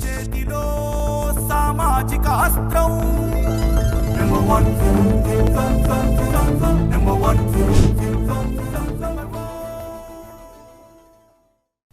చేతిలో సామాజిక అస్త్రం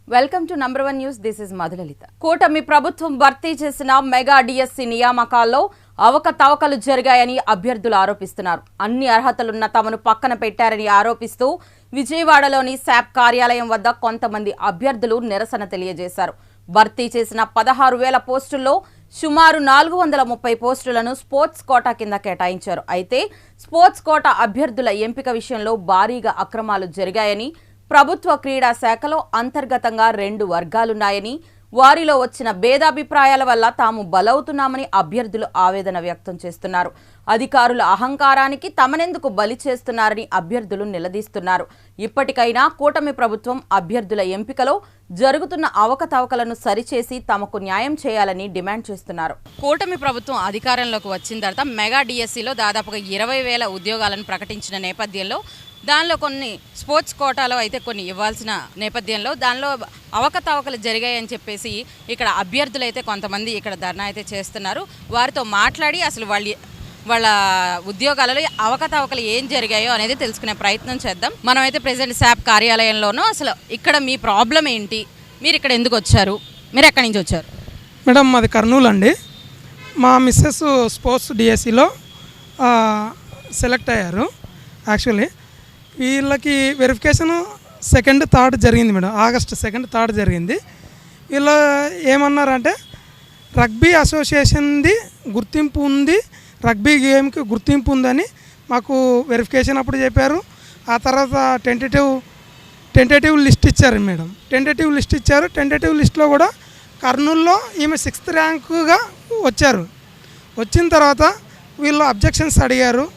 welcome to number one news this is Madhulalitha కూటమి ప్రభుత్వం భర్తీ చేసిన మెగా డిఎస్సి నియామకాల్లో అవకతవకలు జరిగాయని అభ్యర్థులు ఆరోపిస్తున్నారు అన్ని అర్హతలున్న తమను పక్కన పెట్టారని ఆరోపిస్తూ విజయవాడలోని శాప్ కార్యాలయం వద్ద కొంతమంది అభ్యర్థులు నిరసన తెలియజేశారు భర్తీ చేసిన పదహారు వేల పోస్టుల్లో సుమారు నాలుగు వందల ముప్పై పోస్టులను స్పోర్ట్స్ కోటా కింద కేటాయించారు. అయితే స్పోర్ట్స్ కోటా అభ్యర్థుల ఎంపిక విషయంలో భారీగా అక్రమాలు జరిగాయని ప్రభుత్వ క్రీడా శాఖలో అంతర్గతంగా రెండు వర్గాలున్నాయని వారిలో వచ్చిన భేదాభిప్రాయాల వల్ల తాము బలవుతున్నామని అభ్యర్థులు ఆవేదన వ్యక్తం చేస్తున్నారు. అధికారుల అహంకారానికి తమనెందుకు బలి చేస్తున్నారని అభ్యర్థులు నిలదీస్తున్నారు. ఇప్పటికైనా కూటమి ప్రభుత్వం అభ్యర్థుల ఎంపికలో జరుగుతున్న అవకతవకలను సరిచేసి తమకు న్యాయం చేయాలని డిమాండ్ చేస్తున్నారు. కూటమి ప్రభుత్వం అధికారంలోకి వచ్చిన తర్వాత మెగా డిఎస్సిలో దాదాపుగా ఇరవై వేల ఉద్యోగాలను ప్రకటించిన నేపథ్యంలో దానిలో కొన్ని స్పోర్ట్స్ కోటాలో అయితే కొన్ని ఇవ్వాల్సిన నేపథ్యంలో దానిలో అవకతవకలు జరిగాయని చెప్పేసి ఇక్కడ అభ్యర్థులు అయితే కొంతమంది ఇక్కడ ధర్నా అయితే చేస్తున్నారు. వారితో మాట్లాడి అసలు వాళ్ళ వాళ్ళ ఉద్యోగాలలో అవకతవకలు ఏం జరిగాయో అనేది తెలుసుకునే ప్రయత్నం చేద్దాం. మనమైతే ప్రెసిడెంట్ శాప్ కార్యాలయంలోనూ అసలు ఇక్కడ మీ ప్రాబ్లం ఏంటి? మీరు ఇక్కడ ఎందుకు వచ్చారు? మీరు ఎక్కడి నుంచి వచ్చారు? మేడం మాది కర్నూలు అండి. మా మిస్సెస్ స్పోర్ట్స్ డిఎస్సిలో సెలెక్ట్ అయ్యారు యాక్చువల్లీ. వీళ్ళకి వెరిఫికేషన్ సెకండ్ థర్డ్ జరిగింది మేడం. ఆగస్ట్ సెకండ్ థర్డ్ జరిగింది. వీళ్ళు ఏమన్నారంటే రగ్బీ అసోసియేషన్ది గుర్తింపు ఉంది. రగ్బీ గేమ్కి గుర్తింపు ఉందని మాకు వెరిఫికేషన్ అప్పుడు చెప్పారు. ఆ తర్వాత టెంటేటివ్ టెంటేటివ్ లిస్ట్ ఇచ్చారు మేడం. టెంటేటివ్ లిస్ట్ ఇచ్చారు. టెంటేటివ్ లిస్ట్లో కూడా కర్నూల్లో ఈమె సిక్స్త్ ర్యాంకుగా వచ్చారు. వచ్చిన తర్వాత వీళ్ళు అబ్జెక్షన్స్ అడిగారు.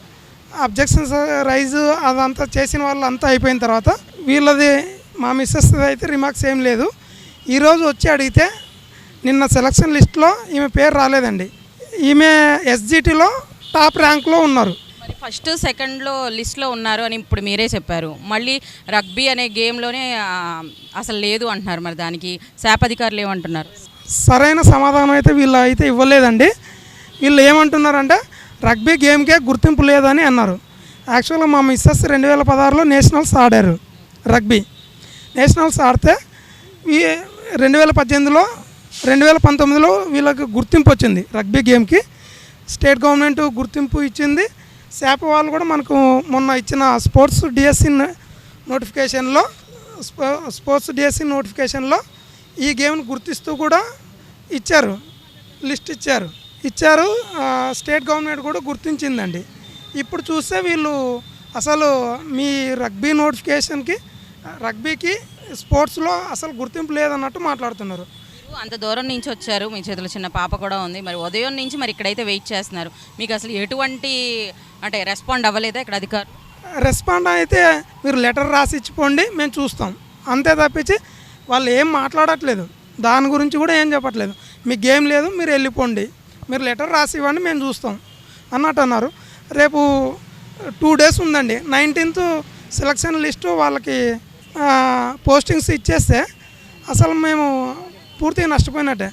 అబ్జెక్షన్స్ రైజ్ అదంతా చేసిన వాళ్ళు అంతా అయిపోయిన తర్వాత వీళ్ళది మా మిస్సెస్ అయితే రిమార్క్స్ ఏం లేదు. ఈరోజు వచ్చి అడిగితే నిన్న సెలక్షన్ లిస్ట్లో ఈమె పేరు రాలేదండి. ఈమె ఎస్జిటిలో టాప్ ర్యాంక్లో ఉన్నారు. మరి ఫస్ట్ సెకండ్లో లిస్ట్లో ఉన్నారు అని ఇప్పుడు మీరే చెప్పారు. మళ్ళీ రగ్బీ అనే గేమ్లోనే అసలు లేదు అంటున్నారు మరి దానికి. శాప్ అధికారులు ఏమంటున్నారు? సరైన సమాధానం అయితే వీళ్ళు అయితే ఇవ్వలేదండి. వీళ్ళు ఏమంటున్నారంటే రగ్బీ గేమ్కే గుర్తింపు లేదని అన్నారు. యాక్చువల్గా మా మిస్సెస్ రెండు వేల పదహారులో నేషనల్స్ ఆడారు రగ్బీ. నేషనల్స్ ఆడితే ఈ రెండు వేల పద్దెనిమిదిలో రెండు వేల పంతొమ్మిదిలో వీళ్ళకి గుర్తింపు వచ్చింది రగ్బీ గేమ్కి. స్టేట్ గవర్నమెంట్ గుర్తింపు ఇచ్చింది. శాప వాళ్ళు కూడా మనకు మొన్న ఇచ్చిన స్పోర్ట్స్ డిఎస్సి నోటిఫికేషన్లో స్పోర్ట్స్ డిఎస్సి నోటిఫికేషన్లో ఈ గేమ్ను గుర్తిస్తూ కూడా ఇచ్చారు. లిస్ట్ ఇచ్చారు. ఇచ్చారు. స్టేట్ గవర్నమెంట్ కూడా గుర్తించిందండి. ఇప్పుడు చూస్తే వీళ్ళు అసలు మీ రగ్బీ నోటిఫికేషన్కి రగ్బీకి స్పోర్ట్స్లో అసలు గుర్తింపు లేదన్నట్టు మాట్లాడుతున్నారు. అంత దూరం నుంచి వచ్చారు. మీ చేతిలో చిన్న పాప కూడా ఉంది. మరి ఉదయం నుంచి మరి ఇక్కడైతే వెయిట్ చేస్తున్నారు. మీకు అసలు ఎటువంటి అంటే రెస్పాండ్ అవ్వలేదా ఇక్కడ అధికారులు? రెస్పాండ్ అయితే మీరు లెటర్ రాసి ఇచ్చిపోండి మేము చూస్తాం. అంతే తప్పించి వాళ్ళు ఏం మాట్లాడట్లేదు. దాని గురించి కూడా ఏం చెప్పట్లేదు. మీకు గేమ్ లేదు మీరు వెళ్ళిపోండి. మీరు లెటర్ రాసి ఇవ్వండి మేము చూస్తాం అన్నట్టు అన్నారు రేపు టూ డేస్ ఉందండి. నైన్టీన్త్ సెలక్షన్ లిస్టు వాళ్ళకి పోస్టింగ్స్ ఇచ్చేస్తే అసలు మేము పూర్తిగా నష్టపోయినట్టే.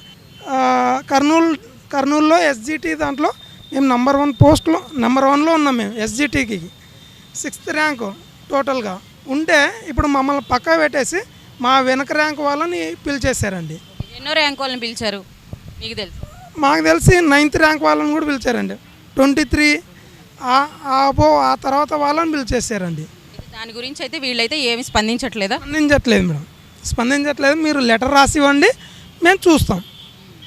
కర్నూలు కర్నూలులో ఎస్జిటి దాంట్లో మేము నెంబర్ వన్ పోస్ట్లో నెంబర్ వన్లో ఉన్నాం మేము ఎస్జిటికి. సిక్స్త్ ర్యాంకు టోటల్గా. ఉంటే ఇప్పుడు మమ్మల్ని పక్క పెట్టేసి మా వెనక ర్యాంక్ వాళ్ళని పిలిచేశారండి. ఎన్నో ర్యాంక్ వాళ్ళని పిలిచారు? మీకు తెలుసు. మాకు తెలిసి నైన్త్ ర్యాంక్ వాళ్ళని కూడా పిలిచారండి. ట్వంటీ త్రీ అబో ఆ తర్వాత వాళ్ళని పిలిచేసారండి. దాని గురించి అయితే వీళ్ళైతే ఏమి స్పందించట్లేదా? స్పందించట్లేదు మేడం. స్పందించట్లేదు. మీరు లెటర్ రాసి ఇవ్వండి మేము చూస్తాం.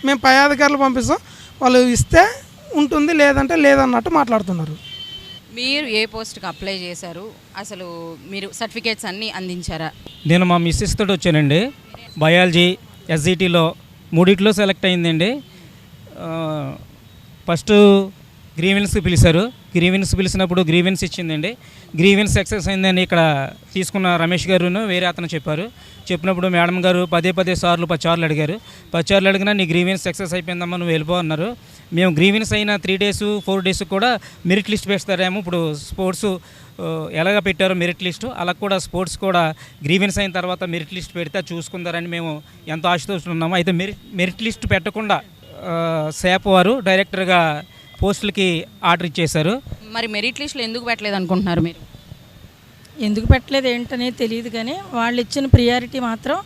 మేము పై అధికారులు పంపిస్తాం. వాళ్ళు ఇస్తే ఉంటుంది లేదంటే లేదన్నట్టు మాట్లాడుతున్నారు. మీరు ఏ పోస్ట్కి అప్లై చేశారు? అసలు మీరు సర్టిఫికేట్స్ అన్నీ అందించారా? నేను మా మిస్సెస్ తోటి వచ్చానండి. బయాలజీ ఎస్జిటిలో మూడిట్లో సెలెక్ట్ అయిందండి. ఫస్ట్ గ్రీవెన్స్ పిలిచారు. గ్రీవెన్స్ పిలిచినప్పుడు గ్రీవెన్స్ ఇచ్చిందండి. గ్రీవెన్స్ సక్సెస్ అయిందని ఇక్కడ తీసుకున్న రమేష్ గారును వేరే అతను చెప్పారు. చెప్పినప్పుడు మేడం గారు పదే పదే సార్లు పచ్చార్లు అడిగారు. పచ్చార్లు అడిగినా నీ గ్రీవెన్స్ సక్సెస్ అయిపోయిందమ్మా నువ్వు వెళ్ళిపో అన్నారు. మేము గ్రీవెన్స్ అయిన త్రీ డేస్ ఫోర్ డేస్ కూడా మెరిట్ లిస్ట్ పెడతారేమో. ఇప్పుడు స్పోర్ట్స్ ఎలాగ పెట్టారో మెరిట్ లిస్టు అలా కూడా స్పోర్ట్స్ కూడా గ్రీవెన్స్ అయిన తర్వాత మెరిట్ లిస్ట్ పెడితే చూసుకుందారని మేము ఎంతో ఆశతో ఉన్నాము అయితే మెరిట్ మెరిట్ లిస్ట్ పెట్టకుండా శాప్ వారు డైరెక్టర్గా పోస్టులకి ఆర్డర్ ఇచ్చేశారు. మరి మెరిట్ లిస్టులు ఎందుకు పెట్టలేదు అనుకుంటున్నారు మీరు? ఎందుకు పెట్టలేదు ఏంటనేది తెలియదు కానీ వాళ్ళు ఇచ్చిన ప్రియారిటీ మాత్రం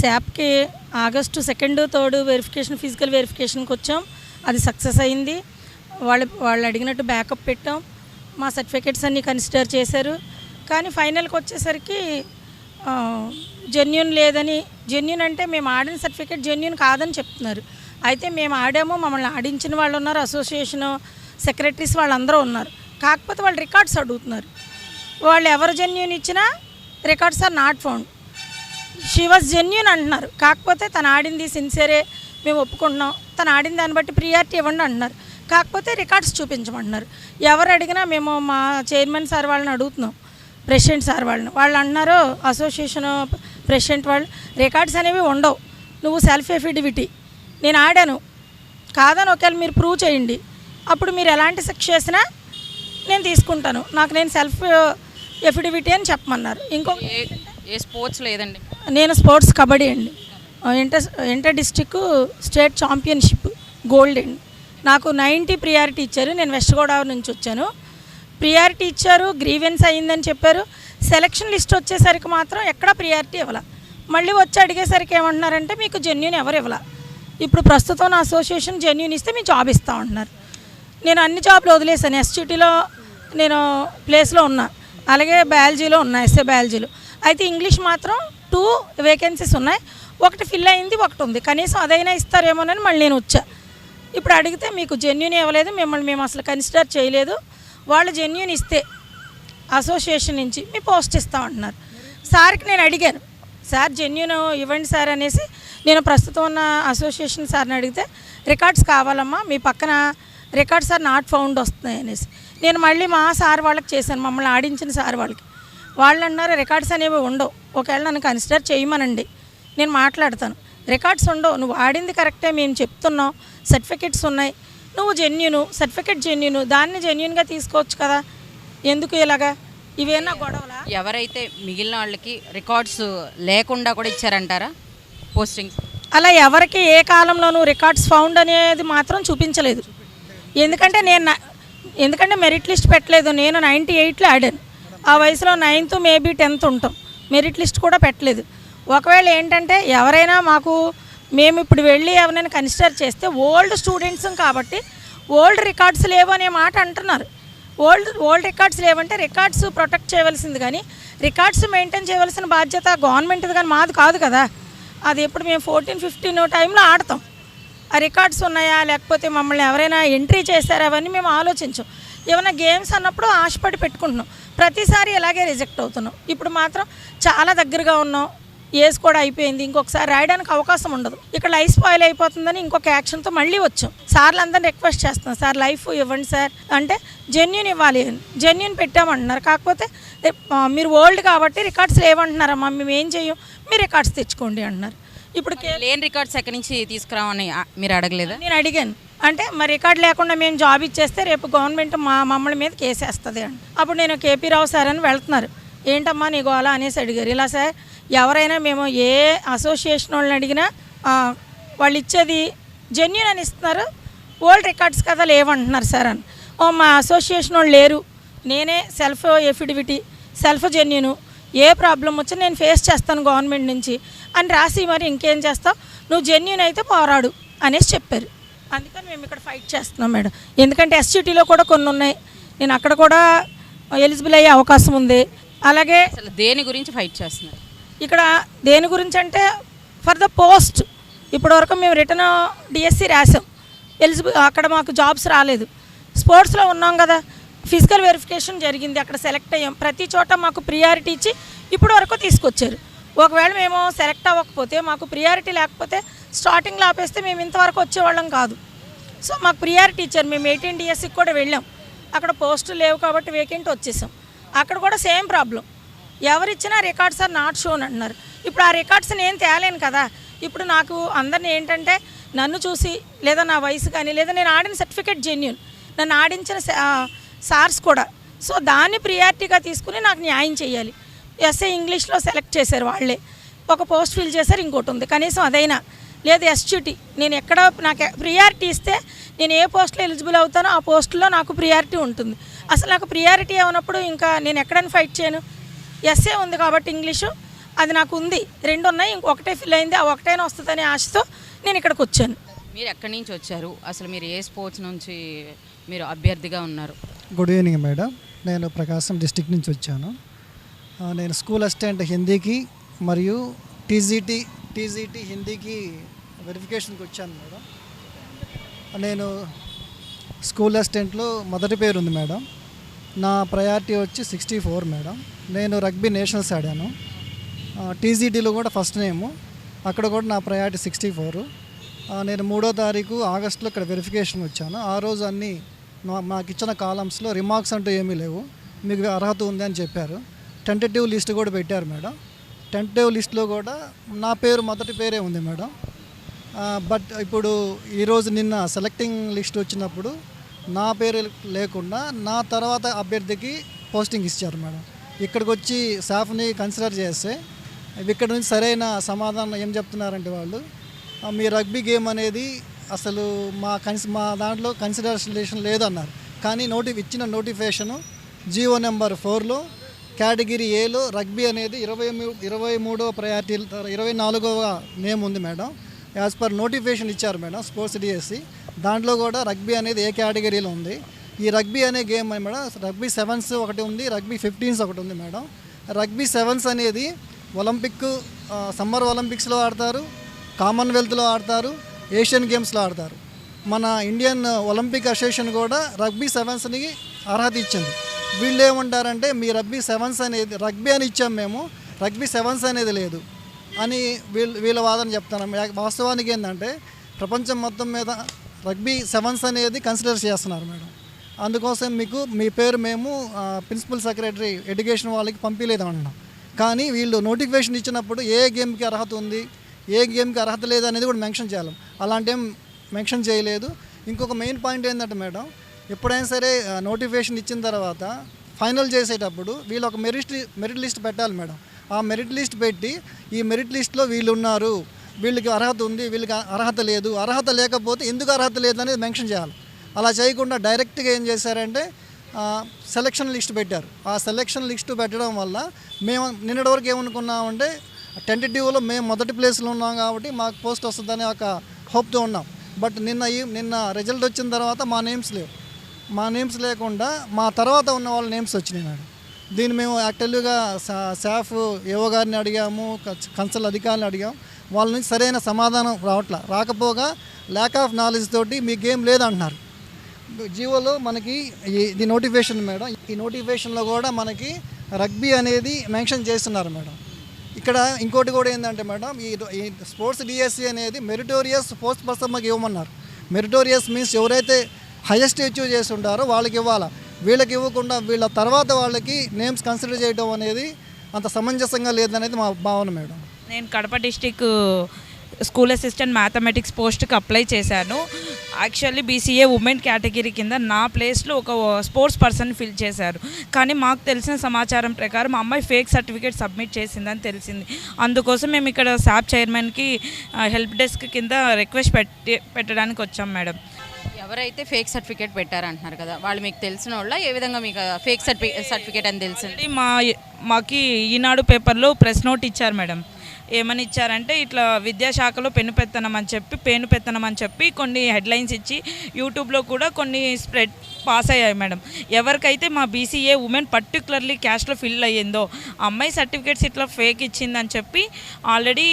శాప్కి August second third verification physical వెరిఫికేషన్కి వచ్చాం. అది సక్సెస్ అయింది. వాళ్ళు వాళ్ళు అడిగినట్టు బ్యాకప్ పెట్టాం. మా సర్టిఫికెట్స్ అన్నీ కన్సిడర్ చేశారు. కానీ ఫైనల్కి వచ్చేసరికి జెన్యున్ లేదని జెన్యున్ అంటే మేము ఆడిన సర్టిఫికేట్ జెన్యున్ కాదని చెప్తున్నారు. అయితే మేము ఆడాము మమ్మల్ని ఆడించిన వాళ్ళు ఉన్నారు అసోసియేషన్ సెక్రటరీస్ వాళ్ళందరూ ఉన్నారు. కాకపోతే వాళ్ళు రికార్డ్స్ అడుగుతున్నారు. వాళ్ళు ఎవరు జెన్యున్ ఇచ్చినా records are not found she was genuine అంటున్నారు. కాకపోతే తను ఆడింది సిన్సియరే మేము ఒప్పుకుంటున్నాం. తను ఆడిన దాన్ని బట్టి ప్రియారిటీ ఇవ్వండి అంటున్నారు. కాకపోతే రికార్డ్స్ చూపించమంటున్నారు. ఎవరు అడిగినా మేము మా చైర్మన్ సార్ వాళ్ళని అడుగుతున్నాం. ప్రెసిడెంట్ సార్ వాళ్ళని. వాళ్ళు అంటున్నారు అసోసియేషన్ ప్రెసిడెంట్ వాళ్ళు రికార్డ్స్ అనేవి ఉండవు. నువ్వు సెల్ఫ్ ఎఫిడివిటీ నేను ఆడాను. కాదని ఒకవేళ మీరు ప్రూవ్ చేయండి. అప్పుడు మీరు ఎలాంటి శిక్ష చేసినా నేను తీసుకుంటాను. నాకు నేను సెల్ఫ్ ఎఫిడివిటీ అని చెప్పమన్నారు. ఇంకో ఏ స్పోర్ట్స్ లేదండి. నేను స్పోర్ట్స్ కబడ్డీ అండి. Inter inter district state championship gold అండి. నాకు నైంటీ ప్రియారిటీ ఇచ్చారు. నేను వెస్ట్ గోదావరి నుంచి వచ్చాను. ప్రియారిటీ ఇచ్చారు గ్రీవెన్స్ అయ్యిందని చెప్పారు. సెలక్షన్ లిస్ట్ వచ్చేసరికి మాత్రం ఎక్కడ ప్రియారిటీ ఇవ్వాల. మళ్ళీ వచ్చి అడిగేసరికి ఏమంటున్నారంటే మీకు జెన్యున్ ఎవరు ఇవ్వాల? ఇప్పుడు ప్రస్తుతం నా అసోసియేషన్ జెన్యున్ ఇస్తే మీ జాబ్ ఇస్తా ఉంటున్నారు నేను అన్ని జాబ్లు వదిలేసాను ఎస్టీటీలో నేను ప్లేస్లో ఉన్నా. అలాగే బయాలజీలో ఉన్నా ఎస్ఏ బయాలజీలో. అయితే ఇంగ్లీష్ మాత్రం టూ వేకెన్సీస్ ఉన్నాయి. ఒకటి ఫిల్ అయింది ఒకటి ఉంది. కనీసం అదైనా ఇస్తారేమోనని మళ్ళీ నేను వచ్చా. ఇప్పుడు అడిగితే మీకు జెన్యున్ ఇవ్వలేదు మిమ్మల్ని మేము అసలు కన్సిడర్ చేయలేదు. వాళ్ళు జెన్యున్ ఇస్తే అసోసియేషన్ నుంచి మీ పోస్ట్ ఇస్తామంటున్నారు సార్కి నేను అడిగాను సార్ జెన్యున్ ఇవ్వండి సార్ అనేసి నేను ప్రస్తుతం ఉన్న అసోసియేషన్ సార్ని అడిగితే రికార్డ్స్ కావాలమ్మా మీ పక్కన రికార్డ్స్ ఆర్ నాట్ ఫౌండ్ వస్తున్నాయి అనేసి. నేను మళ్ళీ మా సార్ వాళ్ళకి చేశాను మమ్మల్ని ఆడించిన సార్ వాళ్ళకి. వాళ్ళు అన్నారు రికార్డ్స్ అనేవి ఉండవు ఒకవేళ నన్ను కన్సిడర్ చేయమనండి నేను మాట్లాడతాను. రికార్డ్స్ ఉండవు నువ్వు ఆడింది కరెక్టే మేము చెప్తున్నాం సర్టిఫికెట్స్ ఉన్నాయి నువ్వు జెన్యును సర్టిఫికెట్ జెన్యును దాన్ని జెన్యున్గా తీసుకోవచ్చు కదా? ఎందుకు ఇలాగా? ఇవేనా గొడవలా? ఎవరైతే మిగిలిన వాళ్ళకి రికార్డ్స్ లేకుండా కూడా ఇచ్చారంటారా? పోస్టింగ్స్ అలా ఎవరికి ఏ కాలంలోనూ రికార్డ్స్ ఫౌండ్ అనేది మాత్రం చూపించలేదు. ఎందుకంటే నేను ఎందుకంటే మెరిట్ లిస్ట్ పెట్టలేదు. నేను నైంటీ ఎయిట్లో ఆడాను ఆ వయసులో నైన్త్ మేబీ టెన్త్ ఉంటాం. మెరిట్ లిస్ట్ కూడా పెట్టలేదు. ఒకవేళ ఏంటంటే ఎవరైనా మాకు మేము ఇప్పుడు వెళ్ళి ఎవరైనా కన్సిడర్ చేస్తే ఓల్డ్ స్టూడెంట్స్ కాబట్టి ఓల్డ్ రికార్డ్స్ లేవు అనే మాట అంటున్నారు. ఓల్డ్ ఓల్డ్ రికార్డ్స్ లేవంటే రికార్డ్స్ ప్రొటెక్ట్ చేయవలసింది కానీ రికార్డ్స్ మెయింటైన్ చేయవలసిన బాధ్యత గవర్నమెంట్ది కానీ మాది కాదు కదా. అది ఎప్పుడు మేము ఫోర్టీన్ ఫిఫ్టీన్ టైంలో ఆడతాం. ఆ రికార్డ్స్ ఉన్నాయా? లేకపోతే మమ్మల్ని ఎవరైనా ఎంట్రీ చేశారా? అవన్నీ మేము ఆలోచించాం. ఏమైనా గేమ్స్ అన్నప్పుడు ఆశపడి పెట్టుకుంటున్నాం. ప్రతిసారి ఇలాగే రిజెక్ట్ అవుతున్నాం. ఇప్పుడు మాత్రం చాలా దగ్గరగా ఉన్నాం. ఏజ్ కూడా అయిపోయింది. ఇంకొకసారి రాయడానికి అవకాశం ఉండదు. ఇక్కడ లైఫ్ స్పాయిల్ అయిపోతుందని ఇంకొక యాక్షన్తో మళ్ళీ వచ్చాం. సార్లు అందరిని రిక్వెస్ట్ చేస్తున్నాం. సార్ లైఫ్ ఇవ్వండి సార్. అంటే జెన్యున్ ఇవ్వాలి. జెన్యున్ పెట్టామంటున్నారు. కాకపోతే మీరు ఓల్డ్ కాబట్టి రికార్డ్స్ లేవంటున్నారమ్మా. మేము ఏం చెయ్యం మీరు రికార్డ్స్ తెచ్చుకోండి అంటున్నారు. ఇప్పుడు లేని రికార్డ్స్ ఎక్కడి నుంచి తీసుకురావని మీరు అడగలేదా? నేను అడిగాను. అంటే మరి రికార్డ్ లేకుండా మేము జాబ్ ఇచ్చేస్తే రేపు గవర్నమెంట్ మా మమ్మల్ని మీద కేసేస్తుంది అండి అప్పుడు నేను కేపీ రావు సార్ అని వెళ్తున్నారు. ఏంటమ్మా నీ గోలా అనేసి అడిగారు. ఇలా సార్ ఎవరైనా మేము ఏ అసోసియేషన్ వాళ్ళని అడిగినా వాళ్ళు ఇచ్చేది జెన్యున్ అని ఇస్తున్నారు. ఓల్డ్ రికార్డ్స్ కదా లేవంటున్నారు సార్ అని. ఓ మా అసోసియేషన్ వాళ్ళు లేరు. నేనే సెల్ఫ్ ఎఫిడివిటీ సెల్ఫ్ జెన్యును ఏ ప్రాబ్లం వచ్చినా నేను ఫేస్ చేస్తాను గవర్నమెంట్ నుంచి అని రాసి మరి ఇంకేం చేస్తావు? నువ్వు జెన్యున్ అయితే పోరాడు అనేసి చెప్పారు. అందుకని మేము ఇక్కడ ఫైట్ చేస్తున్నాం మేడం. ఎందుకంటే ఎస్సిటీలో కూడా కొన్ని ఉన్నాయి. నేను అక్కడ కూడా ఎలిజిబుల్ అయ్యే అవకాశం ఉంది. అలాగే అసలు దేని గురించి ఫైట్ చేస్తున్నారు? ఇక్కడ దేని గురించి అంటే ఫర్ ద పోస్ట్ ఇప్పటివరకు మేము రిటర్న్ డిఎస్సి రాసాం ఎలిజిబుల్ అక్కడ మాకు జాబ్స్ రాలేదు. స్పోర్ట్స్లో ఉన్నాం కదా ఫిజికల్ వెరిఫికేషన్ జరిగింది అక్కడ సెలెక్ట్ అయ్యాం. ప్రతి చోట మాకు ప్రియారిటీ ఇచ్చి ఇప్పటి వరకు తీసుకొచ్చారు. ఒకవేళ మేము సెలెక్ట్ అవ్వకపోతే మాకు ప్రియారిటీ లేకపోతే స్టార్టింగ్లో ఆపేస్తే మేము ఇంతవరకు వచ్చేవాళ్ళం కాదు. సో మాకు ప్రియారిటీ ఇచ్చారు. మేము ఎయిటీన్ డిఎస్సికి కూడా వెళ్ళాం. అక్కడ పోస్టులు లేవు కాబట్టి వేకెంట్ వచ్చేసాం. అక్కడ కూడా సేమ్ ప్రాబ్లం ఎవరిచ్చినా రికార్డ్స్ ఆర్ నాట్ షోన్ అంటున్నారు. ఇప్పుడు ఆ రికార్డ్స్ నేను తేలేను కదా. ఇప్పుడు నాకు అందరిని ఏంటంటే నన్ను చూసి లేదా నా వయసు కానీ లేదా నేను ఆడిన సర్టిఫికేట్ జెన్యున్ నన్ను ఆడించిన సార్స్ కూడా. సో దాన్ని ప్రియారిటీగా తీసుకుని నాకు న్యాయం చేయాలి. ఎస్ఏ ఇంగ్లీష్లో సెలెక్ట్ చేశారు వాళ్ళే. ఒక పోస్ట్ ఫిల్ చేశారు ఇంకోటి ఉంది. కనీసం అదైనా. లేదు ఎస్చ్యూటీ నేను ఎక్కడ నాకు ప్రియారిటీ ఇస్తే నేను ఏ పోస్ట్లో ఎలిజిబుల్ అవుతానో ఆ పోస్ట్లో నాకు ప్రియారిటీ ఉంటుంది. అసలు నాకు ప్రియారిటీ ఏమన్నప్పుడు ఇంకా నేను ఎక్కడైనా ఫైట్ చేయను. ఎస్ఏ ఉంది కాబట్టి ఇంగ్లీషు. అది నాకు ఉంది. రెండు ఉన్నాయి ఇంకొకటే ఫిల్ అయింది. ఆ ఒకటైనా వస్తుందనే ఆశతో నేను ఇక్కడికి వచ్చాను. మీరు ఎక్కడి నుంచి వచ్చారు? అసలు మీరు ఏ స్పోర్ట్స్ నుంచి మీరు అభ్యర్థిగా ఉన్నారు? గుడ్ ఈవినింగ్ మేడం నేను ప్రకాశం డిస్టిక్ నుంచి వచ్చాను. నేను స్కూల్ అసిస్టెంట్ హిందీకి మరియు టీజీటీ టీజీటీ హిందీకి వెరిఫికేషన్కి వచ్చాను మేడం నేను స్కూల్ అసిస్టెంట్లో మొదటి పేరు ఉంది మేడం నా ప్రయారిటీ వచ్చి సిక్స్టీ ఫోర్ మేడం నేను రగ్బీ నేషనల్స్ ఆడాను. టీజీటీలో కూడా ఫస్ట్ నేము. అక్కడ కూడా నా ప్రయారిటీ సిక్స్టీ ఫోర్. నేను మూడో తారీఖు ఆగస్టులో ఇక్కడ వెరిఫికేషన్ వచ్చాను. ఆ రోజు అన్ని మా- మాకు ఇచ్చిన కాలమ్స్లో రిమార్క్స్ అంటూ ఏమీ లేవు. మీకు అర్హత ఉంది అని చెప్పారు. టెంటేటివ్ లిస్ట్ కూడా పెట్టారు మేడం. టెంటేటివ్ లిస్ట్లో కూడా నా పేరు మొదటి పేరే ఉంది మేడం. బట్ ఇప్పుడు ఈరోజు నిన్న సెలెక్టింగ్ లిస్ట్ వచ్చినప్పుడు నా పేరు లేకుండా నా తర్వాత అభ్యర్థికి పోస్టింగ్ ఇచ్చారు మేడం. ఇక్కడికి వచ్చి స్టాఫ్ని కన్సిడర్ చేస్తే ఇక్కడ నుంచి సరైన సమాధానం ఏం చెప్తున్నారంటే వాళ్ళు మీ రగ్బీ గేమ్ అనేది అసలు మా కన్సి మా దాంట్లో కన్సిడరేషన్ లేదన్నారు. కానీ నోటి ఇచ్చిన నోటిఫికేషను జియో నెంబర్ ఫోర్లో కేటగిరీ ఏలో రగ్బీ అనేది ఇరవై ఇరవై మూడవ ప్రయారిటీ ఇరవై నాలుగవ నేమ్ ఉంది మేడం. యాజ్ పర్ నోటిఫికేషన్ ఇచ్చారు మేడం స్పోర్ట్స్ డిఎస్సి. దాంట్లో కూడా రగ్బీ అనేది ఏ కేటగిరీలో ఉంది. ఈ రగ్బీ అనే గేమ్ అని మేడం రగ్బీ సెవెన్స్ ఒకటి ఉంది రగ్బీ ఫిఫ్టీన్స్ ఒకటి ఉంది మేడం. రగ్బీ సెవెన్స్ అనేది ఒలింపిక్ సమ్మర్ ఒలింపిక్స్లో ఆడతారు కామన్వెల్త్లో ఆడతారు ఏషియన్ గేమ్స్లో ఆడతారు. మన ఇండియన్ ఒలింపిక్ అసోసియేషన్ కూడా రగ్బీ సెవెన్స్ని అర్హత ఇచ్చింది. వీళ్ళు ఏమంటారంటే మీ రగ్బీ సెవెన్స్ అనేది రగ్బీ అని ఇచ్చాం మేము రగ్బీ సెవెన్స్ అనేది లేదు అని వీళ్ళు వీళ్ళ వాదన చెప్తాను వాస్తవానికి ఏంటంటే ప్రపంచం మొత్తం మీద రగ్బీ సెవెన్స్ అనేది కన్సిడర్ చేస్తున్నారు మేడం. అందుకోసం మీకు మీ పేరు మేము ప్రిన్సిపల్ సెక్రటరీ ఎడ్యుకేషన్ వాళ్ళకి పంపించలేదు అంటున్నాం కానీ వీళ్ళు నోటిఫికేషన్ ఇచ్చినప్పుడు ఏ గేమ్కి అర్హత ఉంది ఏ గేమ్కి అర్హత లేదు అనేది కూడా మెన్షన్ చేయాలి. అలాంటి ఏం మెన్షన్ చేయలేదు. ఇంకొక మెయిన్ పాయింట్ ఏంటంటే మేడం ఎప్పుడైనా సరే నోటిఫికేషన్ ఇచ్చిన తర్వాత ఫైనల్ చేసేటప్పుడు వీళ్ళు ఒక మెరిట్ మెరిట్ లిస్ట్ పెట్టాలి మేడం. ఆ మెరిట్ లిస్ట్ పెట్టి ఈ మెరిట్ లిస్ట్లో వీళ్ళు ఉన్నారు వీళ్ళకి అర్హత ఉంది వీళ్ళకి అర్హత లేదు అర్హత లేకపోతే ఎందుకు అర్హత లేదు అనేది మెన్షన్ చేయాలి. అలా చేయకుండా డైరెక్ట్గా ఏం చేశారంటే సెలక్షన్ లిస్ట్ పెట్టారు. ఆ సెలక్షన్ లిస్ట్ పెట్టడం వల్ల మేము నిన్నటి వరకు ఏమనుకున్నామంటే టెంటేటివ్లో మేము మొదటి ప్లేస్లో ఉన్నాం కాబట్టి మాకు పోస్ట్ వస్తుందనే ఒక హోప్తో ఉన్నాం. బట్ నిన్న ఈ నిన్న రిజల్ట్ వచ్చిన తర్వాత మా నేమ్స్ లేవు. మా నేమ్స్ లేకుండా మా తర్వాత ఉన్న వాళ్ళ నేమ్స్ వచ్చినాయి మేడం. దీన్ని మేము యాక్చువల్గా సాఫ్ ఏవో గారిని అడిగాము కన్సల్ అధికారులను అడిగాము. వాళ్ళ నుంచి సరైన సమాధానం రావట్లా. రాకపోగా ల్యాక్ ఆఫ్ నాలెడ్జ్ తోటి మీ గేమ్ లేదంటున్నారు. జియోలో మనకి ఇది నోటిఫికేషన్ మేడం. ఈ నోటిఫికేషన్లో కూడా మనకి రగ్బీ అనేది మెన్షన్ చేస్తున్నారు మేడం. ఇక్కడ ఇంకోటి కూడా ఏంటంటే మేడం ఈ ఈ స్పోర్ట్స్ డిఎస్సి అనేది మెరిటోరియస్ స్పోర్ట్స్ పర్సన్ మాకు ఇవ్వమన్నారు. మెరిటోరియస్ మీన్స్ ఎవరైతే హైయెస్ట్ అచీవ్ చేసి ఉంటారో వాళ్ళకి ఇవ్వాలా? వీళ్ళకి ఇవ్వకుండా వీళ్ళ తర్వాత వాళ్ళకి నేమ్స్ కన్సిడర్ చేయడం అనేది అంత సమంజసంగా లేదనేది మా భావన మేడం. నేను Kadapa district school assistant mathematics పోస్ట్కి అప్లై చేశాను. యాక్చువల్లీ బీసీఏ ఉమెన్ కేటగిరీ కింద నా ప్లేస్లో ఒక స్పోర్ట్స్ పర్సన్ ఫిల్ చేశారు. కానీ మాకు తెలిసిన సమాచారం ప్రకారం మా అమ్మాయి ఫేక్ సర్టిఫికేట్ సబ్మిట్ చేసిందని తెలిసింది. అందుకోసం మేము ఇక్కడ శాప్ చైర్మన్కి హెల్ప్ డెస్క్ కింద రిక్వెస్ట్ పెట్టి పెట్టడానికి వచ్చాం మేడం. ఎవరైతే ఫేక్ సర్టిఫికేట్ పెట్టారంటున్నారు కదా వాళ్ళు మీకు తెలిసిన వాళ్ళ? ఏ విధంగా మీకు ఫేక్ సర్టిఫికేట్ సర్టిఫికేట్ అని తెలిసింది? మా మాకి ఈనాడు పేపర్లో ప్రెస్ నోట్ ఇచ్చారు మేడం. ఏమని ఇచ్చారంటే ఇట్లా విద్యాశాఖలో పెను పెత్తనం అని చెప్పి పేను పెత్తనం అని చెప్పి కొన్ని హెడ్లైన్స్ ఇచ్చి యూట్యూబ్లో కూడా కొన్ని స్ప్రెడ్ పాస్ అయ్యాయి మేడం. ఎవరికైతే మా బీసీఏ ఉమెన్ పర్టికులర్లీ క్యాస్ట్లో ఫిల్ అయ్యిందో అమ్మాయి సర్టిఫికేట్స్ ఇట్లా ఫేక్ ఇచ్చిందని చెప్పి ఆల్రెడీ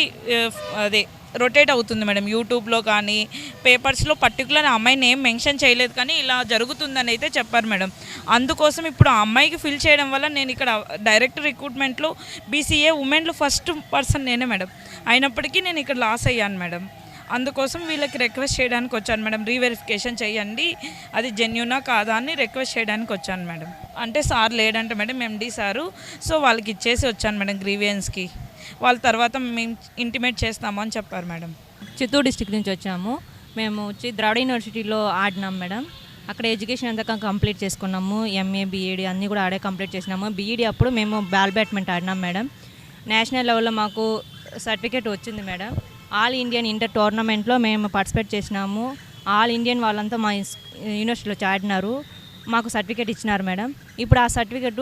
అదే రొటేట్ అవుతుంది మేడం. యూట్యూబ్లో కానీ పేపర్స్లో పర్టికులర్ అమ్మాయి నేమ్ మెన్షన్ చేయలేదు కానీ ఇలా జరుగుతుందని అయితే చెప్పారు మేడం. అందుకోసం ఇప్పుడు ఆ అమ్మాయికి ఫిల్ చేయడం వల్ల నేను ఇక్కడ డైరెక్ట్ రిక్రూట్మెంట్లో బీసీఏ ఉమెన్లో ఫస్ట్ పర్సన్ నేనే మేడం. అయినప్పటికీ నేను ఇక్కడ లాస్ అయ్యాను మేడం. అందుకోసం వీళ్ళకి రిక్వెస్ట్ చేయడానికి వచ్చాను మేడం. రీవెరిఫికేషన్ చేయండి. అది జెన్యునా కాదా అని రిక్వెస్ట్ చేయడానికి వచ్చాను మేడం. అంటే సార్ లేడంటే మేడం ఎండి సారు. సో వాళ్ళకి ఇచ్చేసి వచ్చాను మేడం గ్రీవియన్స్కి. వాళ్ళ తర్వాత మేము ఇంటిమేట్ చేస్తాము అని చెప్పారు మేడం. చిత్తూరు డిస్టిక్ నుంచి వచ్చాము. మేము వచ్చి ద్రావిడ యూనివర్సిటీలో ఆడినాం మేడం. అక్కడ ఎడ్యుకేషన్ అంతా కంప్లీట్ చేసుకున్నాము. ఎంఏ బీఈడి అన్నీ కూడా ఆడే కంప్లీట్ చేసినాము. బీఈడి అప్పుడు మేము బాల్ బ్యాడ్మింటన్ ఆడినాం మేడం. నేషనల్ లెవెల్లో మాకు సర్టిఫికేట్ వచ్చింది మేడం. ఆల్ ఇండియన్ ఇంటర్ టోర్నమెంట్లో మేము పార్టిసిపేట్ చేసినాము. ఆల్ ఇండియన్ వాళ్ళంతా మా యూనివర్సిటీలో వచ్చి ఆడినారు. మాకు సర్టిఫికేట్ ఇచ్చినారు మేడం. ఇప్పుడు ఆ సర్టిఫికేట్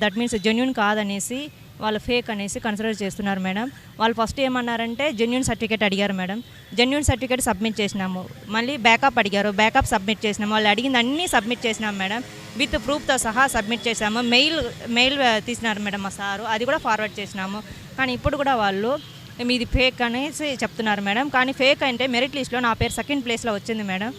దట్ మీన్స్ జెన్యున్ కాదనేసి వాళ్ళు ఫేక్ అనేసి కన్సిడర్ చేస్తున్నారు మేడం. వాళ్ళు ఫస్ట్ ఏమన్నారంటే జెన్యున్ సర్టిఫికేట్ అడిగారు మేడం. జెన్యున్ సర్టిఫికేట్ సబ్మిట్ చేసినాము. మళ్ళీ బ్యాకప్ అడిగారు. బ్యాకప్ సబ్మిట్ చేసినాము. వాళ్ళు అడిగింది అన్నీ సబ్మిట్ చేసినాం మేడం. విత్ ప్రూఫ్తో సహా సబ్మిట్ చేసాము మెయిల్ మెయిల్ తీసినారు మేడం మా సారు. అది కూడా ఫార్వర్డ్ చేసినాము. కానీ ఇప్పుడు కూడా వాళ్ళు మీది ఫేక్ అనేసి చెప్తున్నారు మేడం. కానీ ఫేక్ అంటే మెరిట్ లిస్ట్లో నా పేరు సెకండ్ ప్లేస్లో వచ్చింది మేడం.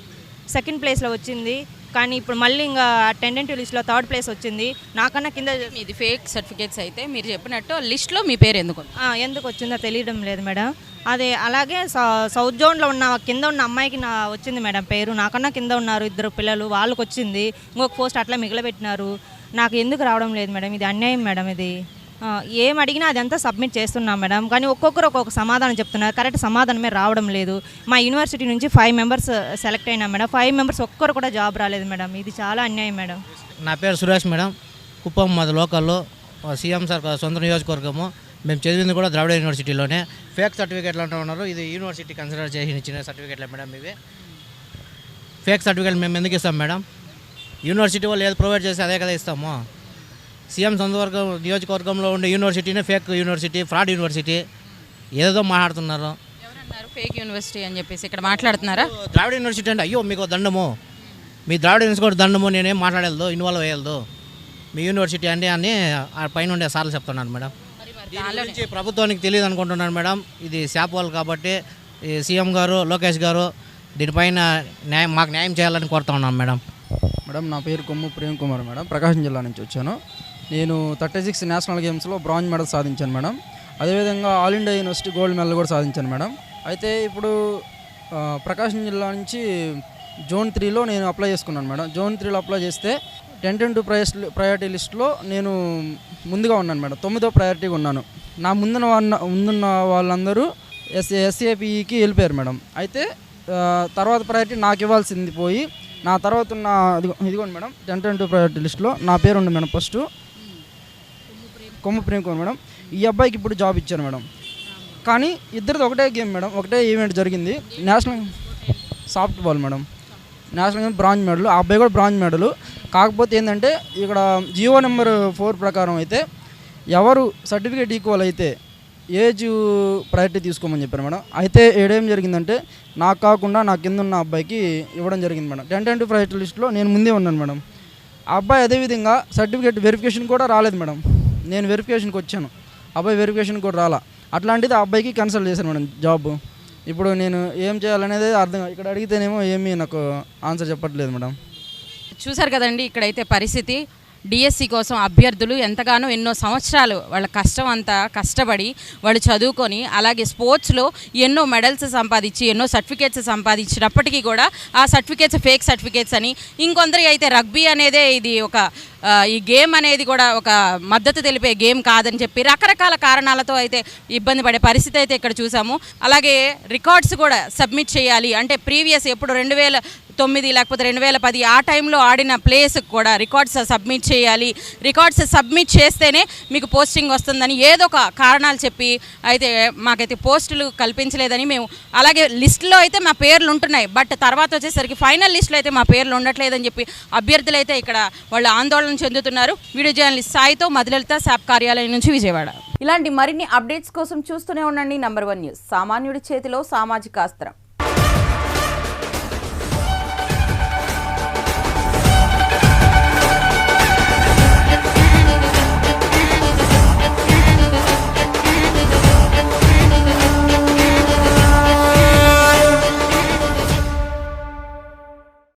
సెకండ్ ప్లేస్లో వచ్చింది. కానీ ఇప్పుడు మళ్ళీ ఇంకా టెండెంట్ లిస్ట్లో థర్డ్ ప్లేస్ వచ్చింది. నాకన్నా కింద ఇది ఫేక్ సర్టిఫికేట్స్ అయితే మీరు చెప్పినట్టు లిస్ట్లో మీ పేరు ఎందుకు ఎందుకు వచ్చిందో తెలియడం లేదు మేడం. అదే అలాగే సౌ- సౌత్ జోన్లో ఉన్న కింద ఉన్న అమ్మాయికి నా వచ్చింది మేడం పేరు. నాకన్నా కింద ఉన్నారు ఇద్దరు పిల్లలు వాళ్ళకి వచ్చింది ఇంకొక పోస్ట్ అట్లా మిగిలిపెట్టినారు. నాకు ఎందుకు రావడం లేదు మేడం. ఇది అన్యాయం మేడం ఇది. ఏం అడిగినా అదంతా సబ్మిట్ చేస్తున్నాం మేడం. కానీ ఒక్కొక్కరు ఒక్కొక్క సమాధానం చెప్తున్నారు. కరెక్ట్ సమాధానమే రావడం లేదు. మా యూనివర్సిటీ నుంచి ఫైవ్ మెంబర్స్ సెలెక్ట్ అయినా మేడం. ఫైవ్ మెంబర్స్ ఒక్కరు కూడా జాబ్ రాలేదు మేడం. ఇది చాలా అన్యాయం మేడం. నా పేరు సురేష్ మేడం. కుప్పం మాది లోకల్లో. సీఎం సార్ సొంత నియోజకవర్గము. మేము చదివింది కూడా ద్రావిడ యూనివర్సిటీలోనే. ఫేక్ సర్టిఫికేట్లు అంటూ ఉన్నారు. ఇది యూనివర్సిటీ కన్సిడర్ చేసి ఇచ్చిన సర్టిఫికేట్లే మేడం ఇవి. ఫేక్ సర్టిఫికేట్ మేము ఎందుకు ఇస్తాం మేడం? యూనివర్సిటీ వాళ్ళు ఏది ప్రొవైడ్ చేస్తే అదే కదా ఇస్తాము. సీఎం సొంత వర్గం నియోజకవర్గంలో ఉండే యూనివర్సిటీనే ఫేక్ యూనివర్సిటీ ఫ్రాడ్ యూనివర్సిటీ. ఏదేదో మాట్లాడుతున్నారు. ఎవరన్నారు? ఫేక్ యూనివర్సిటీ అని చెప్పేసి ఇక్కడ మాట్లాడుతున్నారా? ద్రావిడ యూనివర్సిటీ అంటే అయ్యో మీకు దండము. మీ ద్రావిడ యూనివర్సిటీ దండము నేనేం మాట్లాడలేదు ఇన్వాల్వ్ అయ్యలేదు. మీ యూనివర్సిటీ అంటే అని ఆ పైన ఉండే సార్లు చెప్తున్నారు మేడం. దీని గురించి ప్రభుత్వానికి తెలియదు అనుకుంటున్నాను మేడం. ఇది శాపవాళ్ళు కాబట్టి ఈ సీఎం గారు లోకేష్ గారు దీనిపైన న్యాయం మాకు న్యాయం చేయాలని కోరుతా ఉన్నాం మేడం. మేడం నా పేరు కొమ్ము ప్రేమ్ కుమార్ మేడం. ప్రకాశం జిల్లా నుంచి వచ్చాను. నేను థర్టీ సిక్స్ నేషనల్ గేమ్స్లో బ్రాంజ్ మెడల్ సాధించాను మేడం. అదేవిధంగా all India university gold medal కూడా సాధించాను మేడం. అయితే ఇప్పుడు ప్రకాశం జిల్లా నుంచి జోన్ త్రీలో నేను అప్లై చేసుకున్నాను మేడం. జోన్ త్రీలో అప్లై చేస్తే టెన్ టెన్ టూ ప్రయస్ ప్రయారిటీ లిస్ట్లో నేను ముందుగా ఉన్నాను మేడం. తొమ్మిదో ప్రయారిటీగా ఉన్నాను. నా ముందున్న వాళ్ళ ముందున్న వాళ్ళందరూ ఎస్ ఎస్ఏపిఈకి వెళ్ళిపోయారు మేడం. అయితే తర్వాత ప్రయారిటీ నాకు ఇవ్వాల్సింది పోయి నా తర్వాత ఉన్న ఇదిగో ఇదిగోండి madam. Ten ten two priority లిస్ట్లో నా పేరు ఉంది madam first. Komma Prem Kumar madam. ఈ అబ్బాయికి ఇప్పుడు జాబ్ ఇచ్చారు మేడం. కానీ ఇద్దరిది ఒకటే గేమ్ మేడం. ఒకటే ఈవెంట్ జరిగింది. National soft ball madam. National game bronze medal. ఆ అబ్బాయి కూడా బ్రాంజ్ మెడల్. కాకపోతే ఏంటంటే ఇక్కడ జియో నెంబర్ ఫోర్ ప్రకారం అయితే ఎవరు సర్టిఫికేట్ ఈక్వల్ అయితే ఏజ్ ప్రయారిటీ తీసుకోమని చెప్పారు మేడం. అయితే ఏడేం జరిగిందంటే నాకు కాకుండా నా కింద ఉన్న అబ్బాయికి ఇవ్వడం జరిగింది madam. Ten ten two priority లిస్ట్లో నేను ముందే ఉన్నాను మేడం. ఆ అబ్బాయి అదేవిధంగా సర్టిఫికేట్ వెరిఫికేషన్ కూడా రాలేదు మేడం. నేను వెరిఫికేషన్కి వచ్చాను. అబ్బాయి వెరిఫికేషన్ కూడా రాలా. అట్లాంటిది ఆ అబ్బాయికి కన్సల్ట్ చేశాను మేడం జాబ్ ఇప్పుడు నేను ఏం చేయాలనేది అర్థం ఇక్కడ అడిగితేనేమో ఏమీ నాకు ఆన్సర్ చెప్పట్లేదు మేడం. చూసారు కదండి ఇక్కడైతే పరిస్థితి. డిఎస్సి కోసం అభ్యర్థులు ఎంతగానో ఎన్నో సంవత్సరాలు వాళ్ళ కష్టం అంతా కష్టపడి వాళ్ళు చదువుకొని అలాగే స్పోర్ట్స్లో ఎన్నో మెడల్స్ సంపాదించి ఎన్నో సర్టిఫికేట్స్ సంపాదించినప్పటికీ కూడా ఆ సర్టిఫికేట్స్ ఫేక్ సర్టిఫికేట్స్ అని ఇంకొందరి అయితే రగ్బీ అనేదే ఇది ఒక ఈ గేమ్ అనేది కూడా ఒక మద్దతు తెలిపే గేమ్ కాదని చెప్పి రకరకాల కారణాలతో అయితే ఇబ్బంది పడే పరిస్థితి అయితే ఇక్కడ చూసాము. అలాగే రికార్డ్స్ కూడా సబ్మిట్ చేయాలి. అంటే ప్రీవియస్ ఎప్పుడు రెండు వేల తొమ్మిది లేకపోతే రెండు వేల పది ఆ టైంలో ఆడిన ప్లేస్ కూడా రికార్డ్స్ సబ్మిట్ చేయాలి. రికార్డ్స్ సబ్మిట్ చేస్తేనే మీకు పోస్టింగ్ వస్తుందని ఏదో ఒక కారణాలు చెప్పి అయితే మాకైతే పోస్టులు కల్పించలేదని మేము అలాగే లిస్టులో అయితే మా పేర్లు ఉంటున్నాయి. బట్ తర్వాత వచ్చేసరికి ఫైనల్ లిస్టులో అయితే మా పేర్లు ఉండట్లేదని చెప్పి అభ్యర్థులు అయితే ఇక్కడ వాళ్ళు ఆందోళన చెందుతున్నారు వీడియో జర్నలిస్ట్ సాయితో మధులలిత శాప్ కార్యాలయం నుంచి విజయవాడ. ఇలాంటి మరిన్ని అప్డేట్స్ కోసం చూస్తూనే ఉండండి నంబర్ వన్ న్యూస్. సామాన్యుడి చేతిలో సామాజిక అస్త్రం.